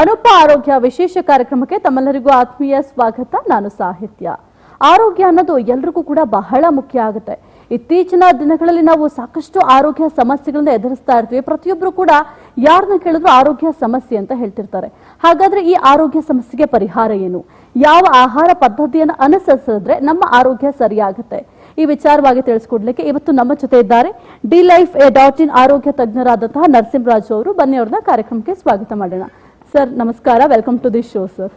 ಅನುಪ ಆರೋಗ್ಯ ವಿಶೇಷ ಕಾರ್ಯಕ್ರಮಕ್ಕೆ ತಮ್ಮೆಲ್ಲರಿಗೂ ಆತ್ಮೀಯ ಸ್ವಾಗತ. ನಾನು ಸಾಹಿತ್ಯ. ಆರೋಗ್ಯ ಅನ್ನೋದು ಎಲ್ರಿಗೂ ಕೂಡ ಬಹಳ ಮುಖ್ಯ ಆಗುತ್ತೆ. ಇತ್ತೀಚಿನ ದಿನಗಳಲ್ಲಿ ನಾವು ಸಾಕಷ್ಟು ಆರೋಗ್ಯ ಸಮಸ್ಯೆಗಳನ್ನ ಎದುರಿಸ್ತಾ ಇರ್ತೀವಿ. ಪ್ರತಿಯೊಬ್ಬರು ಕೂಡ ಯಾರನ್ನ ಕೇಳಿದ್ರು ಆರೋಗ್ಯ ಸಮಸ್ಯೆ ಅಂತ ಹೇಳ್ತಿರ್ತಾರೆ. ಹಾಗಾದ್ರೆ ಈ ಆರೋಗ್ಯ ಸಮಸ್ಯೆಗೆ ಪರಿಹಾರ ಏನು? ಯಾವ ಆಹಾರ ಪದ್ಧತಿಯನ್ನು ಅನುಸರಿಸಿದ್ರೆ ನಮ್ಮ ಆರೋಗ್ಯ ಸರಿಯಾಗುತ್ತೆ? ಈ ವಿಚಾರವಾಗಿ ತಿಳಿಸ್ಕೊಡ್ಲಿಕ್ಕೆ ಇವತ್ತು ನಮ್ಮ ಜೊತೆ ಇದ್ದಾರೆ D life a dot in ಆರೋಗ್ಯ ತಜ್ಞರಾದಂತಹ ನರಸಿಂಹರಾಜು ಅವರು. ಬನ್ನಿ ಅವ್ರನ್ನ ಕಾರ್ಯಕ್ರಮಕ್ಕೆ ಸ್ವಾಗತ ಮಾಡೋಣ. ಸರ್ ನಮಸ್ಕಾರ. Welcome to the show sir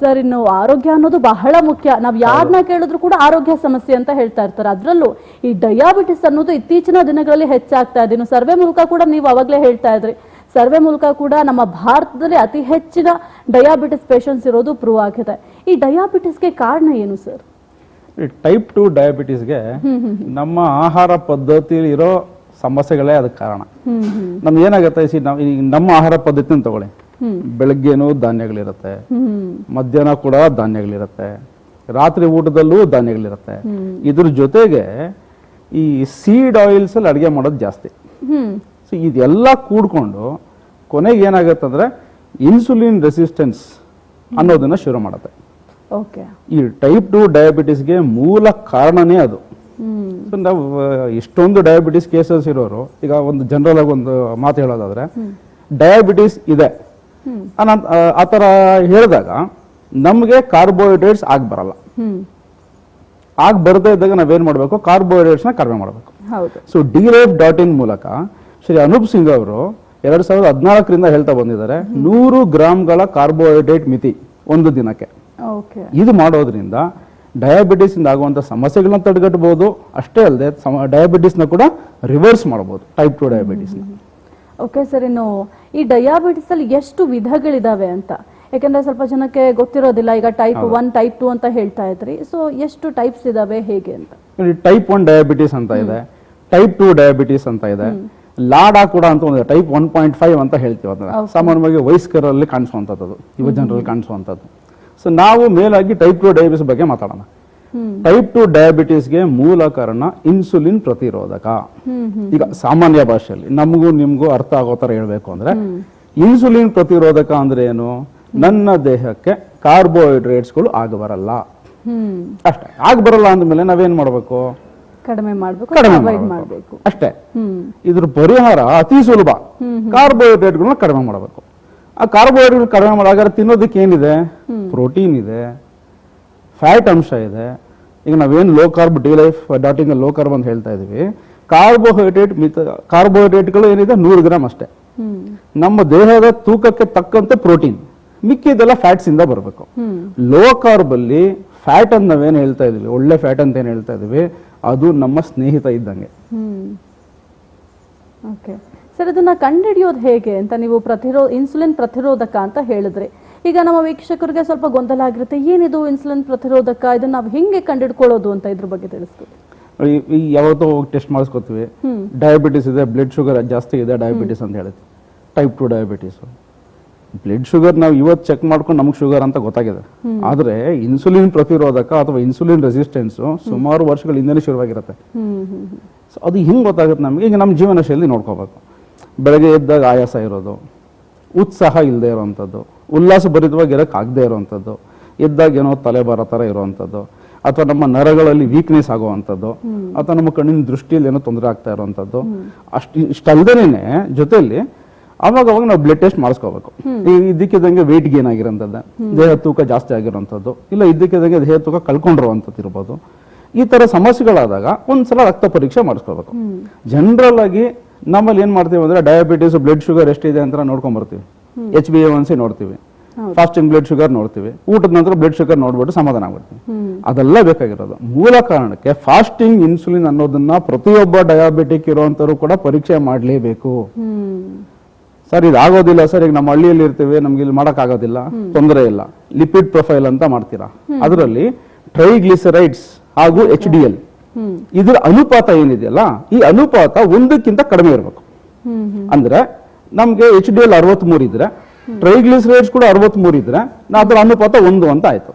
sir ಇನ್ನು ಆರೋಗ್ಯ ಅನ್ನೋದು ಬಹಳ ಮುಖ್ಯ. ನಾವು ಯಾರನ್ನ ಕೇಳಿದ್ರು ಕೂಡ ಆರೋಗ್ಯ ಸಮಸ್ಯೆ ಅಂತ ಹೇಳ್ತಾ ಇರ್ತಾರೆ. ಅದರಲ್ಲೂ ಈ ಡಯಾಬಿಟಿಸ್ ಅನ್ನೋದು ಇತ್ತೀಚಿನ ದಿನಗಳಲ್ಲಿ ಹೆಚ್ಚಾಗ್ತಾ ಇದೆ. ಇನ್ನು ಸರ್ವೆ ಮೂಲಕ ಕೂಡ ನೀವು ಅವಾಗಲೇ ಹೇಳ್ತಾ ಇದ್ರಿ. ಸರ್ವೆ ಮೂಲಕ ಕೂಡ ನಮ್ಮ ಭಾರತದಲ್ಲಿ ಅತಿ ಹೆಚ್ಚಿನ ಡಯಾಬಿಟಿಸ್ ಪೇಷಂಟ್ಸ್ ಇರೋದು ಪ್ರೂವ್ ಆಗಿದೆ ಈ ಡಯಾಬಿಟಿಸ್ಗೆ ಕಾರಣ ಏನು ಸರ್ ಟೈಪ್ ಟು ಡಯಾಬಿಟಿಸ್ಗೆ ನಮ್ಮ ಆಹಾರ ಪದ್ಧತಿಯಲ್ಲಿ ಇರೋ ಸಮಸ್ಯೆಗಳೇ ಅದಕ್ಕೆ ಕಾರಣ. ನಮ್ಗೆ ಏನಾಗುತ್ತೆ ನಮ್ಮ ಆಹಾರ ಪದ್ಧತಿನ ತಗೊಳ್ಳಿ. ಬೆಳಗ್ಗೆನೂ ಧಾನ್ಯಗಳಿರುತ್ತೆ. ಮಧ್ಯಾಹ್ನ ಕೂಡ ಧಾನ್ಯಗಳಿರುತ್ತೆ. ರಾತ್ರಿ ಊಟದಲ್ಲೂ ಧಾನ್ಯಗಳಿರುತ್ತೆ. ಇದ್ರ ಜೊತೆಗೆ ಈ ಸೀಡ್ ಆಯಿಲ್ಸ್ ಅಲ್ಲಿ ಅಡುಗೆ ಮಾಡೋದು ಜಾಸ್ತಿ. ಸೊ ಇದೆಲ್ಲ ಕೂಡ್ಕೊಂಡು ಕೊನೆಗೆ ಏನಾಗುತ್ತೆ ಅಂದ್ರೆ ಇನ್ಸುಲಿನ್ ರೆಸಿಸ್ಟೆನ್ಸ್ ಅನ್ನೋದನ್ನ ಶುರು ಮಾಡುತ್ತೆ. ಓಕೆ ಈ ಟೈಪ್ ಟು ಡಯಾಬಿಟಿಸ್ಗೆ ಮೂಲ ಕಾರಣನೇ ಅದು. ನಾವು ಇಷ್ಟೊಂದು ಡಯಾಬಿಟಿಸ್ ಕೇಸಸ್ ಇರೋರು ಈಗ ಒಂದು ಜನರಲ್ ಆಗಿ ಒಂದು ಮಾತು ಹೇಳೋದಾದ್ರೆ ಡಯಾಬಿಟಿಸ್ ಇದೆ. ಆ- ಆ ಥರ ಹೇಳಿದಾಗ ನಮಗೆ ಕಾರ್ಬೋಹೈಡ್ರೇಟ್ಸ್ ಆಗಿ ಬರಲ್ಲ. ಆಗ ಬರದೇ ಇದ್ದಾಗ ನಾವೇನ್ ಮಾಡಬೇಕು? ಕಾರ್ಬೋಹೈಡ್ರೇಟ್ಸ್ನ ಕಡಿಮೆ ಮಾಡಬೇಕು. So D life dot in ಮೂಲಕ ಶ್ರೀ ಅನೂಪ್ ಸಿಂಗ್ ಅವರು ಎರಡ್ ಸಾವಿರದ ಹದಿನಾಲ್ಕರಿಂದ ಹೇಳ್ತಾ ಬಂದಿದ್ದಾರೆ ನೂರು ಗ್ರಾಮ್ಗಳ ಕಾರ್ಬೋಹೈಡ್ರೇಟ್ ಮಿತಿ ಒಂದು ದಿನಕ್ಕೆ. ಓಕೆ. ಇದು ಮಾಡೋದ್ರಿಂದ ಡಯಾಬಿಟಿಸ್ ಇಂದ ಆಗುವಂತ ಸಮಸ್ಯೆಗಳನ್ನ ತಡೆಗಟ್ಟಬಹುದು ಅಷ್ಟೇ ಅಲ್ಲದೆ ಡಯಾಬಿಟಿಸ್ನ ಕೂಡ ರಿವರ್ಸ್ ಮಾಡಬಹುದು ಟೈಪ್ ಟು ಡಯಾಬಿಟಿಸ್ನ ಓಕೆ ಸರ್ ಇನ್ನು ಈ ಡಯಾಬಿಟಿಸ್ ಅಲ್ಲಿ ಎಷ್ಟು ವಿಧಗಳಿದಾವೆ ಅಂತ. ಯಾಕಂದ್ರೆ ಸ್ವಲ್ಪ ಜನಕ್ಕೆ ಗೊತ್ತಿರೋದಿಲ್ಲ ಈಗ ಟೈಪ್ ಒನ್ ಟೈಪ್ ಟು ಅಂತ ಹೇಳ್ತಾ ಇದ್ರಿ. ಸೊ ಎಷ್ಟು ಟೈಪ್ಸ್ ಇದಾವೆ ಹೇಗೆ ಅಂತ? ಟೈಪ್ ಒನ್ ಡಯಾಬಿಟಿಸ್ ಅಂತ ಇದೆ. ಟೈಪ್ ಟು ಡಯಾಬಿಟಿಸ್ ಅಂತ ಇದೆ. ಲಾಡಾ ಕೂಡ ಅಂತ ಒಂದು ಟೈಪ್ ಒನ್ ಪಾಯಿಂಟ್ ಫೈವ್ ಅಂತ ಹೇಳ್ತೀವಿ ಅದನ್ನ. ಸಾಮಾನ್ಯವಾಗಿ ವಯಸ್ಕರಲ್ಲಿ ಕಾಣಿಸುವಂಥದ್ದು ಯುವ ಜನರಲ್ಲಿ ಕಾಣಿಸುವಂಥದ್ದು. ಸೊ ನಾವು ಮೇಲಾಗಿ ಟೈಪ್ ಟು ಡಯಾಬಿಟಿಸ್ ಬಗ್ಗೆ ಮಾತಾಡೋಣ. ಟೈಪ್ ಟು ಡಯಾಬಿಟಿಸ್ಗೆ ಮೂಲ ಕಾರಣ ಇನ್ಸುಲಿನ್ ಪ್ರತಿರೋಧಕ. ಈಗ ಸಾಮಾನ್ಯ ಭಾಷೆಯಲ್ಲಿ ನಮಗೂ ನಿಮಗೂ ಅರ್ಥ ಆಗೋ ಥರ ಹೇಳ್ಬೇಕು ಅಂದ್ರೆ ಇನ್ಸುಲಿನ್ ಪ್ರತಿರೋಧಕ ಅಂದ್ರೆ ಏನು? ನನ್ನ ದೇಹಕ್ಕೆ ಕಾರ್ಬೋಹೈಡ್ರೇಟ್ಸ್ಗಳು ಆಗ ಬರಲ್ಲ. ಅಷ್ಟೇ. ಆಗ ಬರಲ್ಲ ಅಂದಮೇಲೆ ನಾವೇನ್ ಮಾಡಬೇಕು? ಕಡಿಮೆ ಮಾಡ್ಬೇಕು ಕಡಿಮೆ ಮಾಡ್ಬೇಕು. ಅಷ್ಟೇ. ಇದ್ರ ಪರಿಹಾರ ಅತಿ ಸುಲಭ. ಕಾರ್ಬೋಹೈಡ್ರೇಟ್ಗಳನ್ನ ಕಡಿಮೆ ಮಾಡಬೇಕು. ಆ ಕಾರ್ಬೋಹೈಡ್ರೇಟ್ ಕಡಿಮೆ ಮಾಡಾಗ ತಿನ್ನೋದಕ್ಕೆ ಏನಿದೆ? ಪ್ರೋಟೀನ್ ಇದೆ. ಫ್ಯಾಟ್ ಅಂಶ ಇದೆ ಈಗ ನಾವೇನು low carb D life dot in low carb ಅಂತ ಹೇಳ್ತಾ ಇದೀವಿ. ಕಾರ್ಬೋಹೈಡ್ರೇಟ್ ಮಿತ ಕಾರ್ಬೋಹೈಡ್ರೇಟ್ಗಳು ಏನಿದೆ? ನೂರು ಗ್ರಾಮ್ ಅಷ್ಟೇ. ನಮ್ಮ ದೇಹದ ತೂಕಕ್ಕೆ ತಕ್ಕಂತೆ ಪ್ರೋಟೀನ್ ಮಿಕ್ಕಿದೆಲ್ಲ ಫ್ಯಾಟ್ಸ್ ಇಂದ ಬರಬೇಕು. ಲೋ ಕಾರ್ಬ್ ಅಲ್ಲಿ ಫ್ಯಾಟ್ ಅಂತ ನಾವೇನು ಹೇಳ್ತಾ ಇದೀವಿ? ಒಳ್ಳೆ ಫ್ಯಾಟ್ ಅಂತ ಏನು ಹೇಳ್ತಾ ಇದೀವಿ? ಅದು ನಮ್ಮ ಸ್ನೇಹಿತ ಇದ್ದಂಗೆ. ಓಕೆ. ಸರ್ ಇದನ್ನ ಕಂಡುಹಿಡಿಯೋದು ಹೇಗೆ ಅಂತ ನೀವು ಪ್ರತಿರೋ ಇನ್ಸುಲಿನ್ ಪ್ರತಿರೋಧಕ ಅಂತ ಹೇಳಿದ್ರಿ. ಈಗ ನಮ್ಮ ವೀಕ್ಷಕರಿಗೆ ಸ್ವಲ್ಪ ಗೊಂದಲ ಆಗಿರುತ್ತೆ. ಏನಿದು ಇನ್ಸುಲಿನ್ ಪ್ರತಿರೋಧಕ? ಇದನ್ನ ನಾವು ಹೆಂಗೆ ಕಂಡುಹಿಡ್ಕೊಳ್ಳೋದು ಅಂತ ಇದ್ರ ಬಗ್ಗೆ ತಿಳಿಸ್ತೀವಿ ಯಾವತ್ತೋ ಹೋಗಿ ಟೆಸ್ಟ್ ಮಾಡಿಸ್ಕೊತೀವಿ. ಡಯಾಬಿಟಿಸ್ ಇದೆ ಬ್ಲಡ್ ಶುಗರ್ ಜಾಸ್ತಿ ಇದೆ ಡಯಾಬಿಟಿಸ್ ಅಂತ ಹೇಳಿದ್ವಿ type two diabetes blood sugar ನಾವು ಇವತ್ತು ಚೆಕ್ ಮಾಡ್ಕೊಂಡು ನಮಗೆ ಶುಗರ್ ಅಂತ ಗೊತ್ತಾಗಿದೆ. ಆದರೆ ಇನ್ಸುಲಿನ್ ಪ್ರತಿರೋಧಕ ಅಥವಾ ಇನ್ಸುಲಿನ್ ರೆಸಿಸ್ಟೆನ್ಸ್ ಸುಮಾರು ವರ್ಷಗಳ ಹಿಂದೆನೇ ಶುರುವಾಗಿರುತ್ತೆ ಸೊ ಅದು ಹಿಂಗೆ ಗೊತ್ತಾಗುತ್ತೆ ನಮಗೆ? ಈಗ ನಮ್ಮ ಜೀವನ ಶೈಲಿ ನೋಡ್ಕೋಬೇಕು. ಬೆಳಗ್ಗೆ ಎದ್ದಾಗ ಆಯಾಸ ಇರೋದು. ಉತ್ಸಾಹ ಇಲ್ಲದೆ ಇರೋವಂಥದ್ದು ಉಲ್ಲಾಸ ಭರಿತವಾಗಿ ಇರೋಕೆ ಆಗದೆ ಇರೋವಂಥದ್ದು ಎದ್ದಾಗ ಏನೋ ತಲೆ ಬರೋ ಥರ ಇರೋವಂಥದ್ದು ಅಥವಾ ನಮ್ಮ ನರಗಳಲ್ಲಿ ವೀಕ್ನೆಸ್ ಆಗುವಂಥದ್ದು. ಅಥವಾ ನಮ್ಮ ಕಣ್ಣಿನ ದೃಷ್ಟಿಯಲ್ಲಿ ಏನೋ ತೊಂದರೆ ಆಗ್ತಾ ಇರೋವಂಥದ್ದು ಅಷ್ಟು ಇಷ್ಟಲ್ದೇನೆ ಜೊತೆಯಲ್ಲಿ ಅವಾಗ ಅವಾಗ ನಾವು ಬ್ಲಡ್ ಟೆಸ್ಟ್ ಮಾಡಿಸ್ಕೋಬೇಕು. ಈ ಇದ್ದಕ್ಕಿದ್ದಂಗೆ ವೆಯ್ಟ್ ಗೇನ್ ಆಗಿರೋಂಥದ್ದು. ದೇಹ ತೂಕ ಜಾಸ್ತಿ ಆಗಿರೋಂಥದ್ದು. ಇಲ್ಲ ಇದ್ದಕ್ಕಿದ್ದಂಗೆ ದೇಹ ತೂಕ ಕಳ್ಕೊಂಡಿರುವಂಥದ್ದು ಇರ್ಬೋದು. ಈ ಥರ ಸಮಸ್ಯೆಗಳಾದಾಗ ಒಂದ್ಸಲ ರಕ್ತ ಪರೀಕ್ಷೆ ಮಾಡಿಸ್ಕೋಬೇಕು. ಜನರಲ್ ಆಗಿ ನಮ್ಮಲ್ಲಿ ಏನು ಮಾಡ್ತೀವಿ ಅಂದ್ರೆ ಡಯಾಬಿಟೀಸ್ ಬ್ಲಡ್ ಶುಗರ್ ಎಷ್ಟಿದೆ ಅಂತ ನೋಡ್ಕೊಂಡ್ ಬರ್ತೀವಿ H B A one C ನೋಡ್ತೀವಿ. ಫಾಸ್ಟಿಂಗ್ ಬ್ಲಡ್ ಶುಗರ್ ನೋಡ್ತೀವಿ. ಊಟದ ನಂತರ ಬ್ಲಡ್ ಶುಗರ್ ನೋಡ್ಬಿಟ್ಟು ಸಮಾಧಾನ ಆಗ್ಬಿಡ್ತೀವಿ. ಅದೆಲ್ಲ ಬೇಕಾಗಿರೋದು. ಮೂಲ ಕಾರಣಕ್ಕೆ ಫಾಸ್ಟಿಂಗ್ ಇನ್ಸುಲಿನ್ ಅನ್ನೋದನ್ನ ಪ್ರತಿಯೊಬ್ಬ ಡಯಾಬಿಟಿಕ್ ಇರುವಂತರು ಕೂಡ ಪರೀಕ್ಷೆ ಮಾಡಲೇಬೇಕು. ಸರ್ ಇದು ಆಗೋದಿಲ್ಲ ಸರ್ ಈಗ ನಮ್ಮ ಹಳ್ಳಿಯಲ್ಲಿ ಇರ್ತೀವಿ ನಮ್ಗೆ ಇಲ್ಲಿ ಮಾಡಕ್ ಆಗೋದಿಲ್ಲ ತೊಂದರೆ ಇಲ್ಲ. ಲಿಪಿಡ್ ಪ್ರೊಫೈಲ್ ಅಂತ ಮಾಡ್ತೀರಾ? ಅದರಲ್ಲಿ ಟ್ರೈಗ್ಲಿಸರೈಡ್ಸ್ ಹಾಗೂ ಎಚ್ ಡಿ ಎಲ್ ಇದರ ಅನುಪಾತ ಏನಿದೆಯಲ್ಲ ಈ ಅನುಪಾತ ಒಂದಕ್ಕಿಂತ ಕಡಿಮೆ ಇರಬೇಕು. ಅಂದ್ರೆ ನಮ್ಗೆ ಎಚ್ ಡಿ ಎಲ್ ಅರವತ್ಮೂರು ಇದ್ರೆ ಟ್ರೈಗ್ಲಿಸರೈಡ್ಸ್ ಕೂಡ ಅರವತ್ಮೂರು ಇದ್ರೆ ಅದರ ಅನುಪಾತ ಒಂದು ಅಂತ ಆಯ್ತು.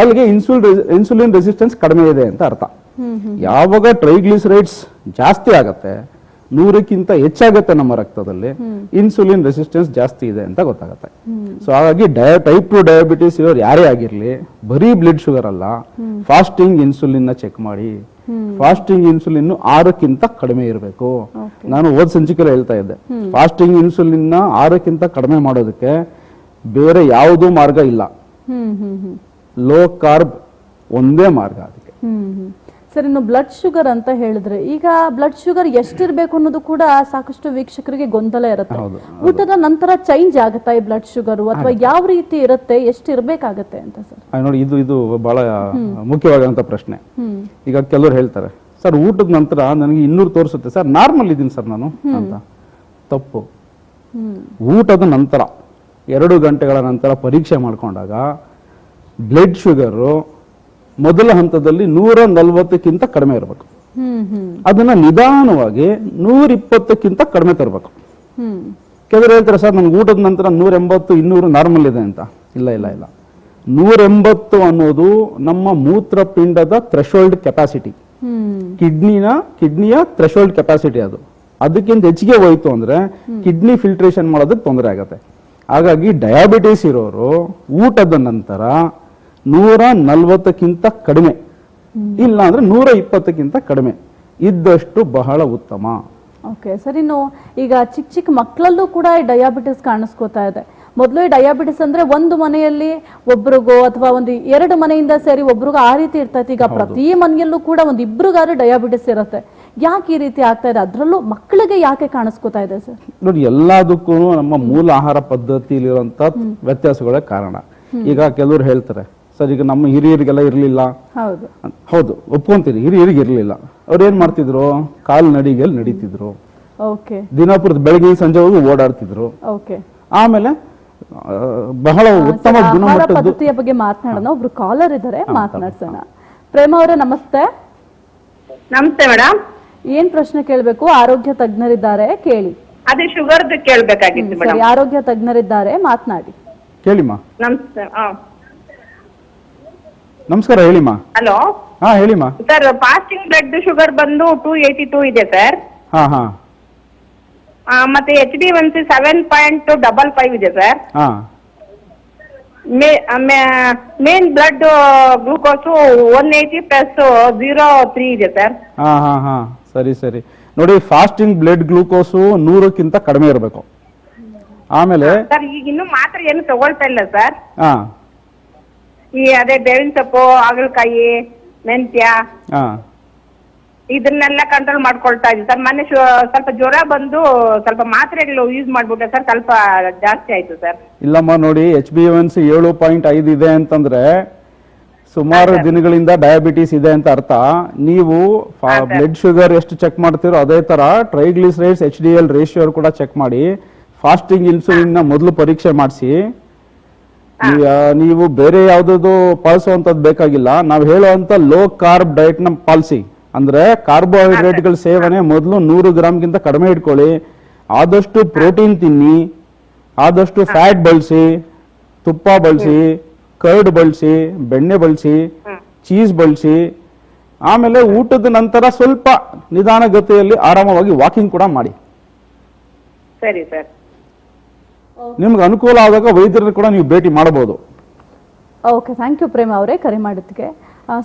ಅಲ್ಲಿಗೆ ಇನ್ಸುಲ್ ಇನ್ಸುಲಿನ್ ರೆಸಿಸ್ಟೆನ್ಸ್ ಕಡಿಮೆ ಇದೆ ಅಂತ ಅರ್ಥ. ಯಾವಾಗ ಟ್ರೈಗ್ಲಿಸರೈಡ್ಸ್ ಜಾಸ್ತಿ ಆಗತ್ತೆ ನೂರಕ್ಕಿಂತ ಹೆಚ್ಚಾಗುತ್ತೆ ನಮ್ಮ ರಕ್ತದಲ್ಲಿ ಇನ್ಸುಲಿನ್ ರೆಸಿಸ್ಟೆನ್ಸ್ ಜಾಸ್ತಿ ಇದೆ ಅಂತ ಗೊತ್ತಾಗುತ್ತೆ. ಸೊ ಹಾಗಾಗಿ ಡಯ ಟೈಪ್ ಟು ಡಯಾಬಿಟಿಸ್ ಇರೋರು ಯಾರೇ ಆಗಿರ್ಲಿ ಬರೀ ಬ್ಲಡ್ ಶುಗರ್ ಅಲ್ಲ ಫಾಸ್ಟಿಂಗ್ ಇನ್ಸುಲಿನ್ನ ಚೆಕ್ ಮಾಡಿ ಫಾಸ್ಟಿಂಗ್ ಇನ್ಸುಲಿನ್ ಆರಕ್ಕಿಂತ ಕಡಿಮೆ ಇರಬೇಕು. ನಾನು ಓದ್ ಸಂಚಿಕೆಲ್ಲ ಹೇಳ್ತಾ ಇದ್ದೆ. ಫಾಸ್ಟಿಂಗ್ ಇನ್ಸುಲಿನ್ ಆರಕ್ಕಿಂತ ಕಡಿಮೆ ಮಾಡೋದಕ್ಕೆ ಬೇರೆ ಯಾವುದೂ ಮಾರ್ಗ ಇಲ್ಲ. ಲೋ ಕಾರ್ಬ್ ಒಂದೇ ಮಾರ್ಗ ಅದಕ್ಕೆ. ಸರ್ ಇನ್ನು ಬ್ಲಡ್ ಶುಗರ್ ಅಂತ ಹೇಳಿದ್ರೆ ಈಗ ಬ್ಲಡ್ ಶುಗರ್ ಎಷ್ಟಿರಬೇಕು ಅನ್ನೋದು ಕೂಡ ಸಾಕಷ್ಟು ವೀಕ್ಷಕರಿಗೆ ಗೊಂದಲ ಇರುತ್ತೆ. ಊಟದ ನಂತರ ಚೇಂಜ್ ಆಗುತ್ತಾ ಈ ಬ್ಲಡ್ ಶುಗರ್ ಅಥವಾ ಯಾವ ರೀತಿ ಇರುತ್ತೆ? ಎಷ್ಟು ಇರಬೇಕಾಗುತ್ತೆ ಅಂತ ಸರ್? ನೋಡಿ ಇದು ಇದು ಬಹಳ ಮುಖ್ಯವಾದಂತ ಪ್ರಶ್ನೆ. ಈಗ ಕೆಲವರು ಹೇಳ್ತಾರೆ ಸರ್ ಊಟದ ನಂತರ ನನಗೆ ಇನ್ನೂರು ತೋರಿಸುತ್ತೆ. ಸರ್ ನಾರ್ಮಲ್ ಇದ್ದೀನಿ ಸರ್ ನಾನು ಅಂತ. ತಪ್ಪು. ಊಟದ ನಂತರ ಎರಡು ಗಂಟೆಗಳ ನಂತರ ಪರೀಕ್ಷೆ ಮಾಡ್ಕೊಂಡಾಗ ಬ್ಲಡ್ ಶುಗರು ಮೊದಲ ಹಂತದಲ್ಲಿ ನೂರ ನಲ್ವತ್ತಕ್ಕಿಂತ ಕಡಿಮೆ ಇರಬೇಕು. ಅದನ್ನ ನಿಧಾನವಾಗಿ ನೂರ ಇಪ್ಪತ್ತಕ್ಕಿಂತ ಕಡಿಮೆ ತರಬೇಕು. ಕೆಲವರು ಹೇಳ್ತಾರೆ ಸರ್ ನನ್ಗೆ ಊಟದ ನಂತರ ನೂರ ಎಂಬತ್ತು ಇನ್ನೂರು ನಾರ್ಮಲ್ ಇದೆ ಅಂತ? ಇಲ್ಲ ಇಲ್ಲ ಇಲ್ಲ. ನೂರ ಎಂಬತ್ತು ಅನ್ನೋದು ನಮ್ಮ ಮೂತ್ರಪಿಂಡದ ಥ್ರೆಶೋಲ್ಡ್ ಕೆಪಾಸಿಟಿ ಕಿಡ್ನಿನ ಕಿಡ್ನಿಯ ಥ್ರೆಶೋಲ್ಡ್ ಕೆಪಾಸಿಟಿ ಅದು. ಅದಕ್ಕಿಂತ ಹೆಚ್ಚಿಗೆ ಹೋಯ್ತು ಅಂದ್ರೆ ಕಿಡ್ನಿ ಫಿಲ್ಟ್ರೇಷನ್ ಮಾಡೋದಕ್ಕೆ ತೊಂದರೆ ಆಗುತ್ತೆ. ಹಾಗಾಗಿ ಡಯಾಬಿಟಿಸ್ ಇರೋರು ಊಟದ ನಂತರ ನೂರ ನಲ್ವತ್ತಕ್ಕಿಂತ ಕಡಿಮೆ. ಇಲ್ಲ ಅಂದ್ರೆ ನೂರ ಇಪ್ಪತ್ತಕ್ಕಿಂತ ಕಡಿಮೆ. ಇದ್ದಷ್ಟು ಬಹಳ ಉತ್ತಮ. ಓಕೆ ಸರ್ ಇನ್ನು ಈಗ ಚಿಕ್ಕ ಚಿಕ್ಕ ಮಕ್ಕಳಲ್ಲೂ ಕೂಡ ಈ ಡಯಾಬಿಟಿಸ್ ಕಾಣಿಸ್ಕೋತಾ ಇದೆ. ಮೊದಲು ಈ ಡಯಾಬಿಟಿಸ್ ಅಂದ್ರೆ ಒಂದು ಮನೆಯಲ್ಲಿ ಒಬ್ರಿಗೋ ಅಥವಾ ಒಂದು ಎರಡು ಮನೆಯಿಂದ ಸೇರಿ ಒಬ್ರಿಗೋ ಆ ರೀತಿ ಇರ್ತೈತಿ. ಈಗ ಪ್ರತಿ ಮನೆಯಲ್ಲೂ ಕೂಡ ಒಂದು ಇಬ್ರಿಗಾದ್ರೂ ಡಯಾಬಿಟಿಸ್ ಇರುತ್ತೆ. ಯಾಕೆ ಈ ರೀತಿ ಆಗ್ತಾ ಇದೆ? ಅದರಲ್ಲೂ ಮಕ್ಕಳಿಗೆ ಯಾಕೆ ಕಾಣಿಸ್ಕೋತಾ ಇದೆ ಸರ್? ನೋಡಿ ಎಲ್ಲದಕ್ಕೂ ನಮ್ಮ ಮೂಲ ಆಹಾರ ಪದ್ಧತಿಲಿರುವಂತ ವ್ಯತ್ಯಾಸಗಳೇ ಕಾರಣ. ಈಗ ಕೆಲವರು ಹೇಳ್ತಾರೆ ಸರ್ ಈಗ ನಮ್ಮ ಹಿರಿಯರಿಗೆಲ್ಲ ಇರಲಿಲ್ಲ. ಹೌದು. ಹೌದು ಒಪ್ಕೊಂತೀರಿ ಹಿರಿಯರಿಗೆ ಇರಲಿಲ್ಲ. ಅವ್ರು ಏನ್ ಮಾಡ್ತಿದ್ರು? ಕಾಲ್ ನಡಿಗೆಯಲ್ಲಿ ನಡೀತಿದ್ರು. ಓಕೆ. ದಿನಪುರದ ಬೆಳಗ್ಗೆ ಸಂಜೆವರೆಗೂ ಓಡಾಡ್ತಿದ್ರು. ಓಕೆ. ಆಮೇಲೆ ಬಹಳ ಉತ್ತಮ ಗುಣಮಟ್ಟದ ಪದ್ಧತಿಯ ಬಗ್ಗೆ ಮಾತನಾಡೋಣ. ಒಬ್ರು ಕಾಲರ್ ಇದ್ದಾರೆ ಮಾತನಾಡ್ಸೋಣ. ಪ್ರೇಮ ಅವರೇ ನಮಸ್ತೆ. ನಮಸ್ತೆ ಮೇಡಮ್ ಏನ್ ಪ್ರಶ್ನೆ ಕೇಳಬೇಕು? ಆರೋಗ್ಯ ತಜ್ಞರಿದ್ದಾರೆ ಕೇಳಿ. ಅದೇ ಶುಗರ್ದು ಕೇಳ್ಬೇಕಾಗಿತ್ತು ಸರಿ ಆರೋಗ್ಯ ತಜ್ಞರಿದ್ದಾರೆ ಮಾತನಾಡಿ. ಕೇಳಿಮ್ಮ. ನಮಸ್ತೆ ನಮಸ್ಕಾರ ಹೇಳಿಮ್ಮ ಹಲೋ? ಹಾ ಹೇಳಿಮ್ಮ ಸರ್ ಫಾಸ್ಟಿಂಗ್ ಬ್ಲಡ್ ಶುಗರ್ ಬಂದು ಟೂ ಏಯ್ಟಿ ಟೂ ಇದೆ ಸರ್. ಹಾ ಹಾ. ಮತ್ತೆ H D one C seven point double five ಇದೆ ಸರ್. ಹಾ. Main blood glucose one eighty plus zero three ಇದೆ ಸರ್. ಹಾ ಹಾ ಹಾ. ಸರಿ ಸರಿ. ನೋಡಿ ಫಾಸ್ಟಿಂಗ್ ಬ್ಲಡ್ ಗ್ಲೂಕೋಸು ನೂರಕ್ಕಿಂತ ಕಡಿಮೆ ಇರಬೇಕು. ಆಮೇಲೆ ಸರ್ ಈಗ ಇನ್ನು ಮಾತ್ರ ಏನು ತಗೊಳ್ತಾ ಇಲ್ಲ ಸರ್. ಹಾ. ಈ ಅದೇ ಬೇವಿನ ಸೊಪ್ಪು ಹಾಗಲಕಾಯಿ ಮೆಂತ್ಯ ಹಾ. ಇದನ್ನೆಲ್ಲ ಕಂಟ್ರೋಲ್ ಮಾಡ್ಕೊಳ್ತಾ ಇದ್ದೀನಿ ಸರ್ ಮೊನ್ನೆ ಶು- ಸ್ವಲ್ಪ ಜ್ವರ ಬಂದು ಸ್ವಲ್ಪ ಮಾತ್ರೆಗಳು ಯೂಸ್ ಮಾಡ್ಬಿಟ್ಟೆ ಸರ್ ಸ್ವಲ್ಪ ಜಾಸ್ತಿ ಆಯ್ತು ಸರ್. ಇಲ್ಲಮ್ಮ ನೋಡಿ ಎಚ್ ಬಿ ಎನ್ ಸಿ ಏಳು ಪಾಯಿಂಟ್ ಐದು ಇದೆ ಅಂತಂದ್ರೆ ಸುಮಾರು ದಿನಗಳಿಂದ ಡಯಾಬಿಟಿಸ್ ಇದೆ ಅಂತ ಅರ್ಥ. ನೀವು ಬ್ಲಡ್ ಶುಗರ್ ಎಷ್ಟು ಚೆಕ್ ಮಾಡ್ತೀರೋ ಅದೇ ತರ triglycerides H D L ratio ಕೂಡ ಚೆಕ್ ಮಾಡಿ ಫಾಸ್ಟಿಂಗ್ ಇನ್ಸುಲಿನ್ನ ಮೊದಲು ಪರೀಕ್ಷೆ ಮಾಡಿಸಿ ನೀವು ಬೇರೆ ಯಾವ್ದು ಪಾಲಿಸುವಂತದ್ದು ಬೇಕಾಗಿಲ್ಲ. ನಾವು ಹೇಳುವಂತ ಲೋ ಕಾರ್ಬ್ ಡಯಟ್ನ ಪಾಲಿಸಿ. ಅಂದ್ರೆ ಕಾರ್ಬೋಹೈಡ್ರೇಟ್ಗಳ ಸೇವನೆ ಮೊದಲು ನೂರು ಗ್ರಾಮ್ಗಿಂತ ಕಡಿಮೆ ಇಟ್ಕೊಳ್ಳಿ. ಆದಷ್ಟು ಪ್ರೋಟೀನ್ ತಿನ್ನಿ. ಆದಷ್ಟು ಫ್ಯಾಟ್ ಬಳಸಿ ತುಪ್ಪ ಬಳಸಿ ಕರ್ಡ್ ಬಳಸಿ ಬೆಣ್ಣೆ ಬಳಸಿ ಚೀಸ್ ಬಳಸಿ. ಆಮೇಲೆ ಊಟದ ನಂತರ ಸ್ವಲ್ಪ ನಿಧಾನಗತಿಯಲ್ಲಿ ಆರಾಮವಾಗಿ ವಾಕಿಂಗ್ ಕೂಡ ಮಾಡಿ. ಸರಿ ಸರ್. ನಿಮ್ಗೆ ಅನುಕೂಲ ಆದಾಗ ವೈದ್ಯರನ್ನು ಕೂಡ ನೀವು ಭೇಟಿ ಮಾಡಬಹುದು. ಓಕೆ ಥ್ಯಾಂಕ್ ಯು ಪ್ರೇಮ ಅವರೇ ಕರೆ ಮಾಡಿದ್ದಕ್ಕೆ.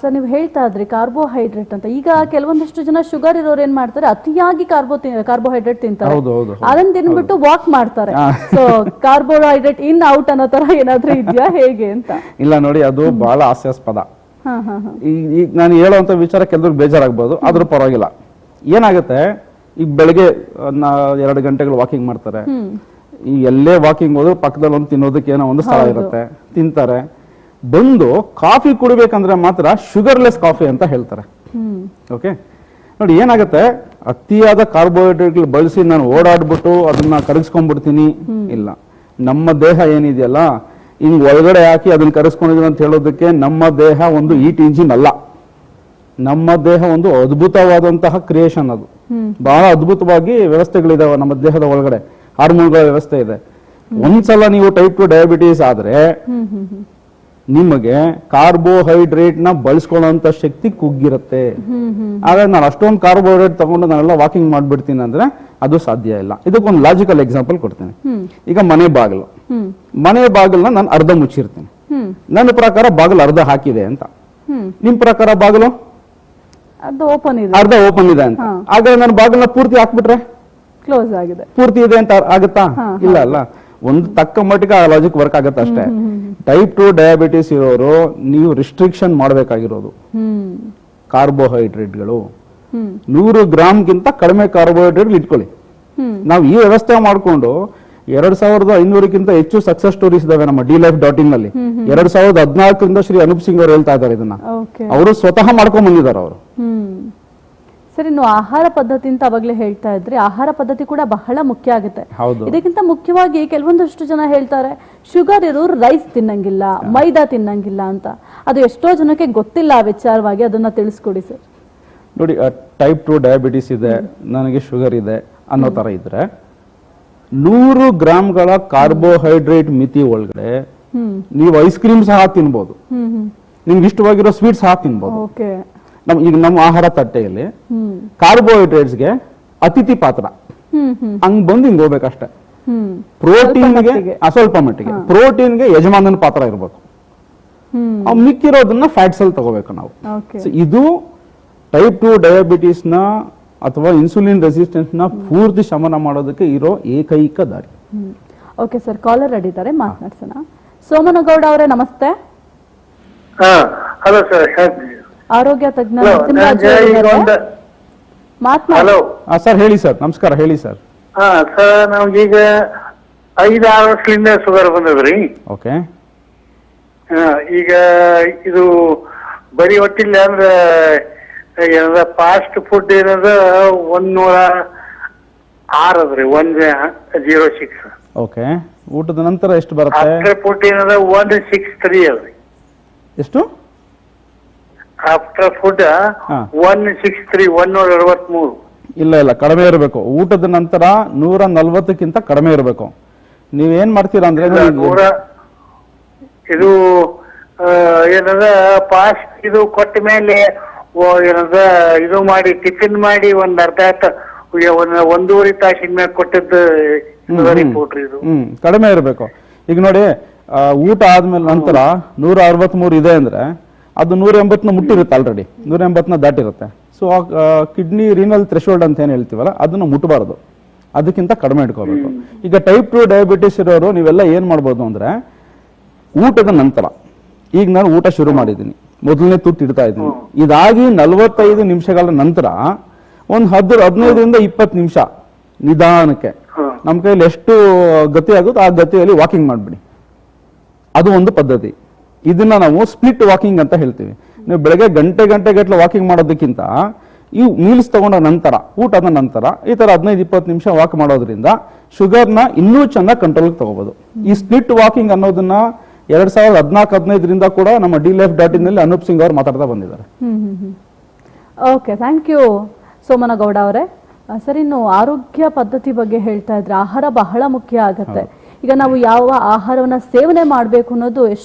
ಸರ್ ನೀವು ಹೇಳ್ತಾ ಇದ್ರಿ ಕಾರ್ಬೋಹೈಡ್ರೇಟ್ ಅಂತ. ಈಗ ಕೆಲವೊಂದಷ್ಟು ಜನ ಶುಗರ್ ಇರೋರು ಏನ್ ಮಾಡ್ತಾರೆ? ಅತಿಯಾಗಿ ಕಾರ್ಬೋ ಕಾರ್ಬೋಹೈಡ್ರೇಟ್ ತಿಂತಾರೆ. ಹೌದು, ಹೌದು, ಹೌದು. ಅದನ್ನ ತಿನ್ಬಿಟ್ಟು ವಾಕ್ ಮಾಡ್ತಾರೆ. ಸೊ ಕಾರ್ಬೋಹೈಡ್ರೇಟ್ ಇನ್ ಔಟ್ ಅನ್ನೋ ತರ ಏನಾದ್ರೂ ಇದೆಯಾ? ಹೇಗೆ ಅಂತ? ಇಲ್ಲ ನೋಡಿ ಅದು ಬಹಳ ಹಾಸ್ಯಾಸ್ಪದ. ಹಾ ಹಾ ಹಾ. ಈಗ ನಾನು ಹೇಳುವಂತ ವಿಚಾರ ಕೆಲವ್ರಿಗೆ ಬೇಜಾರಾಗ್ಬೋದು ಆದ್ರೂ ಪರವಾಗಿಲ್ಲ. ಏನಾಗುತ್ತೆ ಈಗ ಬೆಳಗ್ಗೆ ಎರಡು ಗಂಟೆಗಳು ವಾಕಿಂಗ್ ಮಾಡ್ತಾರೆ. ಈ ಎಲ್ಲೇ ವಾಕಿಂಗ್ ಹೋದ್ರು ಪಕ್ಕದಲ್ಲಿ ಒಂದು ತಿನ್ನೋದಕ್ಕೆ ಏನೋ ಒಂದು ಸ್ಥಳ ಇರುತ್ತೆ. ತಿಂತಾರೆ. ಬಂದು ಕಾಫಿ ಕುಡಿಬೇಕಂದ್ರೆ ಮಾತ್ರ ಶುಗರ್ಲೆಸ್ ಕಾಫಿ ಅಂತ ಹೇಳ್ತಾರೆ. ಓಕೆ ನೋಡಿ ಏನಾಗುತ್ತೆ? ಅತಿಯಾದ ಕಾರ್ಬೋಹೈಡ್ರೇಟ್ ಬಳಸಿ ನಾನು ಓಡಾಡ್ಬಿಟ್ಟು ಅದನ್ನ ಕರಗಿಸ್ಕೊಂಡ್ಬಿಡ್ತೀನಿ. ಇಲ್ಲ. ನಮ್ಮ ದೇಹ ಏನಿದೆಯಲ್ಲ ಹಿಂಗ್ ಒಳಗಡೆ ಹಾಕಿ ಅದನ್ನ ಕರೆಸ್ಕೊಂಡಿದ್ರು ಅಂತ ಹೇಳೋದಕ್ಕೆ ನಮ್ಮ ದೇಹ ಒಂದು ಈಟ್ ಇಂಜಿನ್ ಅಲ್ಲ. ನಮ್ಮ ದೇಹ ಒಂದು ಅದ್ಭುತವಾದಂತಹ ಕ್ರಿಯೇಷನ್ ಅದು. ಬಹಳ ಅದ್ಭುತವಾಗಿ ವ್ಯವಸ್ಥೆಗಳಿದಾವೆ ನಮ್ಮ ದೇಹದ ಒಳಗಡೆ. ಹಾರ್ಮೋನ್ಗಳ ವ್ಯವಸ್ಥೆ ಇದೆ. ಒಂದ್ಸಲ ನೀವು ಟೈಪ್ ಟು ಡಯಾಬಿಟೀಸ್ ಆದ್ರೆ ನಿಮಗೆ ಕಾರ್ಬೋಹೈಡ್ರೇಟ್ನ ಬಳಸ್ಕೊಳ್ಳೋಂತ ಶಕ್ತಿ ಕುಗ್ಗಿರುತ್ತೆ. ಆದ್ರೆ ನಾನು ಅಷ್ಟೊಂದು ಕಾರ್ಬೋಹೈಡ್ರೇಟ್ ತಗೊಂಡು ನಾನೆಲ್ಲ ವಾಕಿಂಗ್ ಮಾಡ್ಬಿಡ್ತೀನಿ ಅಂದ್ರೆ ಅದು ಸಾಧ್ಯ ಇಲ್ಲ. ಇದಕ್ಕೊಂದು ಲಾಜಿಕಲ್ ಎಕ್ಸಾಂಪಲ್ ಕೊಡ್ತೀನಿ. ಈಗ ಮನೆ ಬಾಗಿಲು. ಮನೆ ಬಾಗಿಲನ್ನ ನಾನು ಅರ್ಧ ಮುಚ್ಚಿರ್ತೀನಿ. ನನ್ನ ಪ್ರಕಾರ ಬಾಗಿಲು ಅರ್ಧ ಹಾಕಿದೆ ಅಂತ. ನಿಮ್ ಪ್ರಕಾರ ಬಾಗಿಲು? ಅದು ಓಪನ್ ಇದೆ. ಅರ್ಧ ಓಪನ್ ಇದೆ ಅಂತ. ಆಗ ಹಾಗಾದ್ರೆ ನಾನು ಬಾಗಿಲನ್ನ ಪೂರ್ತಿ ಹಾಕ್ಬಿಟ್ರೆ? ಕ್ಲೋಸ್ ಆಗಿದೆ. ಪೂರ್ತಿ ಇದೆ ಅಂತ ಆಗುತ್ತಾ? ಇಲ್ಲ ಅಲ್ಲ. ಒಂದು ತಕ್ಕ ಮಟ್ಟಿಗೆ ಆ ಲಾಜಿಕ್ ವರ್ಕ್ ಆಗುತ್ತೆ ಅಷ್ಟೇ. ಟೈಪ್ ಟು ಡಯಾಬಿಟಿಸ್ ಇರೋರು ನೀವು ರಿಸ್ಟ್ರಿಕ್ಷನ್ ಮಾಡಬೇಕಾಗಿರೋದು. ಕಾರ್ಬೋಹೈಡ್ರೇಟ್ಗಳು ನೂರು ಗ್ರಾಮ್ಗಿಂತ ಕಡಿಮೆ ಕಾರ್ಬೋಹೈಡ್ರೇಟ್ ಇಟ್ಕೊಳ್ಳಿ. ನಾವು ಈ ವ್ಯವಸ್ಥೆ ಮಾಡಿಕೊಂಡು ಎರಡ್ ಸಾವಿರದ ಐನೂರಕ್ಕಿಂತ ಹೆಚ್ಚು ಸಕ್ಸಸ್ ಸ್ಟೋರೀಸ್ ಇದಾವೆ ನಮ್ಮ ಡಿ ಲೈಫ್ ಡಾಟ್ ಇನ್ನಲ್ಲಿ ಎರಡ್ ಸಾವಿರದ ಹದಿನಾಲ್ಕರಿಂದ ಶ್ರೀ ಅನೂಪ್ ಸಿಂಗ್ ಅವರು ಹೇಳ್ತಾ ಇದ್ದಾರೆ ಇದನ್ನ. ಅವರು ಸ್ವತಃ ಮಾಡ್ಕೊಂಡ್ ಬಂದಿದ್ದಾರೆ ಅವರು. ಸರಿ ನೀವು ಆಹಾರ ಪದ್ಧತಿ ಅಂತ ಅವಾಗಲೇ ಹೇಳ್ತಾ ಇದ್ರಿ ಆಹಾರ ಪದ್ಧತಿ ಕೂಡ ಬಹಳ ಮುಖ್ಯ ಆಗುತ್ತೆ. ಇದಕ್ಕಿಂತ ಮುಖ್ಯವಾಗಿ ಕೆಲವೊಂದಷ್ಟು ಜನ ಹೇಳ್ತಾರೆ ಶುಗರ್ ಇರೋರು ರೈಸ್ ತಿನ್ನಂಗಿಲ್ಲ ಮೈದಾ ತಿನ್ನಂಗಿಲ್ಲ ಅಂತ. ಅದು ಎಷ್ಟೋ ಜನಕ್ಕೆ ಗೊತ್ತಿಲ್ಲ ಆ ವಿಚಾರವಾಗಿ ಅದನ್ನ ತಿಳಿಸ್ಕೊಡಿ ಸರ್. ನೋಡಿ ಟೈಪ್ ಟು ಡಯಾಬಿಟಿಸ್ ಇದೆ ನನಗೆ ಶುಗರ್ ಇದೆ ಅನ್ನೋ ತರ ಇದ್ರೆ ನೂರು ಗ್ರಾಮ್ಗಳ ಕಾರ್ಬೋಹೈಡ್ರೇಟ್ ಮಿತಿ ಒಳಗಡೆ ನೀವು ಐಸ್ ಕ್ರೀಮ್ ಸಹ ತಿನ್ಬೋದು. ನಿಮ್ಗೆ ಇಷ್ಟವಾಗಿರೋ ಸ್ವೀಟ್ ಸಹ ತಿನ್ಬೋದು. ನಮ್ ಈಗ ನಮ್ಮ ಆಹಾರ ತಟ್ಟೆಯಲ್ಲಿ ಕಾರ್ಬೋಹೈಡ್ರೇಟ್ಸ್ಗೆ ಅತಿಥಿ ಪಾತ್ರ. ಹ್ಮ್ ಹ್ಮ್. ಹಂಗ್ ಬಂದು ಹಿಂಗ್ ಹೋಗ್ಬೇಕಷ್ಟೇ. ಹ್ಮ್. ಪ್ರೋಟೀನ್ಗೆ ಮಟ್ಟಿಗೆ. ಸ್ವಲ್ಪ ಮಟ್ಟಿಗೆ. ಪ್ರೋಟೀನ್ಗೆ ಯಜಮಾನನ ಪಾತ್ರ ಇರಬೇಕು. ಹ್ಮ್. ಮಿಕ್ಕಿರೋದನ್ನ ಫ್ಯಾಟ್ಸ್ ಅಲ್ಲಿ ತಗೋಬೇಕು ನಾವು. ಇದು ಟೈಪ್ ಟು ಡಯಾಬಿಟಿಸ್ನ ಅಥವಾ ಇನ್ಸುಲಿನ್ ರೆಸಿಸ್ಟೆನ್ಸ್ನ ಪೂರ್ತಿ ಶಮನ ಮಾಡೋದಕ್ಕೆ ಇರೋ ಏಕೈಕ ದಾರಿ. ಹ್ಮ್. ಓಕೆ ಸರ್ ಕಾಲರ್ ಇದ್ದಾರೆ ಮಾತನಾಡ್ಸೋಣ. ಸೋಮನಗೌಡ ಅವರೇ ನಮಸ್ತೆ. ಹಾ ಹಲೋ ಸರ್ ಆರೋಗ್ಯ ತಜ್ಞ ಹಲೋ ನರಸಿಂಹರಾಜು. ಮಾತನಾಡಿ ಸರ್ ಹೇಳಿ ಸರ್ ನಮಸ್ಕಾರ ಹೇಳಿ ಸರ್ ಹಾ ಸರ್ ನಮ್ಗೀಗ ಐದು ಆರು ವರ್ಷದಿಂದ ಶುಗರ್ ಬಂದದ್ರಿ. ಓಕೆ ಹಾ, ಈಗ ಇದು ಬರೀ ಒಟ್ಟಿಲ್ಲ ಅಂದ್ರ ಏನದ ಫಾಸ್ಟ್ ಫುಡ್ ಏನದ ಒಂದ್ ನೂರ ಆರ್ ಅದ್ರಿ ಒನ್ ಜೀರೋ ಸಿಕ್ಸ್ ಓಕೆ ಊಟದ ನಂತರ ಎಷ್ಟು ಬರುತ್ತೆ? ಫುಡ್ ಏನದ ಒನ್ ಸಿಕ್ಸ್ ತ್ರೀ ಅದ್ರಿ. ಎಷ್ಟು? After food. One six three one ನೂರ ಅರವತ್ಮೂರು. ಇಲ್ಲ ಇಲ್ಲ ಕಡಿಮೆ ಇರಬೇಕು. ಊಟದ ನಂತರ ನೂರ ನಲ್ವತ್ತಕ್ಕಿಂತ ಕಡಿಮೆ ಇರಬೇಕು. ನೀವೇನ್ ಮಾಡ್ತೀರಾ ಅಂದ್ರೆ ನೂರ ಇದು ಏನದ ಪಾಸ್ ಇದು ಕೊಟ್ಟ ಮೇಲೆ ಏನದ ಇದು ಮಾಡಿ ಟಿಫಿನ್ ಮಾಡಿ ಒಂದ್ ಅರ್ಧ ಒಂದೂವರೆ ತಾಸಿನ ಮೇಲೆ ಕೊಟ್ಟದ್ದು. ಇದು. ಹ್ಮ್ ಕಡಿಮೆ ಇರಬೇಕು. ಈಗ ನೋಡಿ ಊಟ ಆದ್ಮೇಲೆ ನಂತರ ನೂರ ಅರವತ್ಮೂರು ಇದೆ ಅಂದ್ರೆ ಅದು ನೂರ ಎಂಬತ್ತನ ಮುಟ್ಟಿರುತ್ತೆ ಆಲ್ರೆಡಿ ನೂರ ಎಂಬತ್ತನ ದಾಟಿರುತ್ತೆ. ಸೊ ಆ ಕಿಡ್ನಿ ರೀನಲ್ ಥ್ರೆಶೋಲ್ಡ್ ಅಂತ ಏನು ಹೇಳ್ತೀವಲ್ಲ ಅದನ್ನ ಮುಟ್ಟಬಾರ್ದು ಅದಕ್ಕಿಂತ ಕಡಿಮೆ ಇಟ್ಕೋಬೇಕು. ಈಗ ಟೈಪ್ ಟು ಡಯಾಬಿಟಿಸ್ ಇರೋರು ನೀವೆಲ್ಲ ಏನು ಮಾಡ್ಬೋದು ಅಂದ್ರೆ ಊಟದ ನಂತರ ಈಗ ನಾನು ಊಟ ಶುರು ಮಾಡಿದ್ದೀನಿ. ಮೊದಲನೇ ತುಟ್ಟು ಇಡ್ತಾ ಇದ್ದೀನಿ. ಇದಾಗಿ ನಲವತ್ತೈದು ನಿಮಿಷಗಳ ನಂತರ ಒಂದು ಹದ್ ಹದಿನೈದರಿಂದ ಇಪ್ಪತ್ತು ನಿಮಿಷ ನಿಧಾನಕ್ಕೆ. ನಮ್ಮ ಕೈಯಲ್ಲಿ ಎಷ್ಟು ಗತಿ ಆಗುತ್ತೋ ಆ ಗತಿಯಲ್ಲಿ ವಾಕಿಂಗ್ ಮಾಡ್ಬಿಡಿ. ಅದು ಒಂದು ಪದ್ಧತಿ. ಇದನ್ನ ನಾವು ಸ್ಪ್ಲಿಟ್ ವಾಕಿಂಗ್ ಅಂತ ಹೇಳ್ತೀವಿ. ನೀವು ಬೆಳಗ್ಗೆ ಗಂಟೆ ಗಂಟೆ ಗಟ್ಟಲೆ ವಾಕಿಂಗ್ ಮಾಡೋದಕ್ಕಿಂತ ಈ ಮೀಲ್ಸ್ ತಗೊಂಡ ನಂತರ ಊಟದ ನಂತರ ಈ ತರ ಹದಿನೈದು ಇಪ್ಪತ್ತು ನಿಮಿಷ ವಾಕ್ ಮಾಡೋದ್ರಿಂದ ಶುಗರ್ನ ಇನ್ನೂ ಚೆನ್ನಾಗಿ ಕಂಟ್ರೋಲ್ಗೆ ತಗೋಬಹುದು ಈ ಸ್ಪ್ಲಿಟ್ ವಾಕಿಂಗ್ ಅನ್ನೋದನ್ನ ಎರಡ್ ಸಾವಿರದ ಹದಿನಾಲ್ಕು ಹದಿನೈದರಿಂದ ಕೂಡ ನಮ್ಮ ಡಿ ಲೈಫ್ ಡಾಟ್ ಇನ್ನಲ್ಲಿ ಅನೂಪ್ ಸಿಂಗ್ ಅವರು ಮಾತಾಡ್ತಾ ಬಂದಿದ್ದಾರೆ. ಓಕೆ ಥ್ಯಾಂಕ್ ಯು ಸೋಮನಗೌಡ ಅವರೇ. ಸರ್ ಇನ್ನು ಆರೋಗ್ಯ ಪದ್ಧತಿ ಬಗ್ಗೆ ಹೇಳ್ತಾ ಇದ್ರೆ ಆಹಾರ ಬಹಳ ಮುಖ್ಯ ಆಗತ್ತೆ. ಈಗ ನಾವು ಯಾವ ಆಹಾರವನ್ನ ಸೇವನೆ ಮಾಡಬೇಕು ಅನ್ನೋದು ಎಷ್ಟು